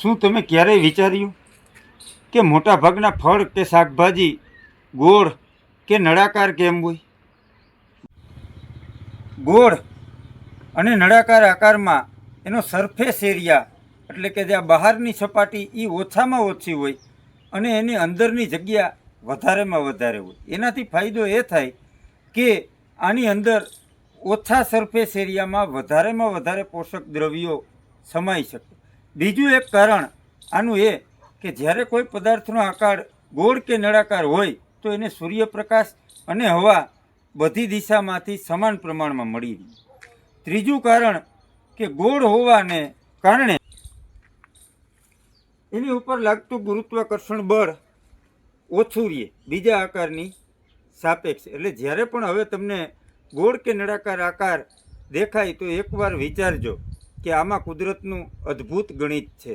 શું તમે ક્યારેય વિચાર્યું કે મોટાભાગના ફળ કે શાકભાજી ગોળ કે નળાકાર કેમ હોય? ગોળ અને નળાકાર આકારમાં એનો સરફેસ એરિયા એટલે કે જે આ બહારની સપાટી એ ઓછામાં ઓછી હોય અને એની અંદરની જગ્યા વધારેમાં વધારે હોય. એનાથી ફાયદો એ થાય કે આની અંદર ઓછા સરફેસ એરિયામાં વધારેમાં વધારે પોષક દ્રવ્યો સમાઈ શકે. બીજું એક કારણ આનું એ કે જ્યારે કોઈ પદાર્થનો આકાર ગોળ કે નળાકાર હોય, તો એને સૂર્યપ્રકાશ અને હવા બધી દિશામાંથી સમાન પ્રમાણમાં મળી રહે. ત્રીજું કારણ કે ગોળ હોવાને કારણે એની ઉપર લાગતું ગુરુત્વાકર્ષણ બળ ઓછું રહે, બીજા આકારની સાપેક્ષ. એટલે જ્યારે પણ હવે તમને ગોળ કે નળાકાર આકાર દેખાય, તો એકવાર વિચારજો કે આમાં કુદરતનું અદ્ભુત ગણિત છે.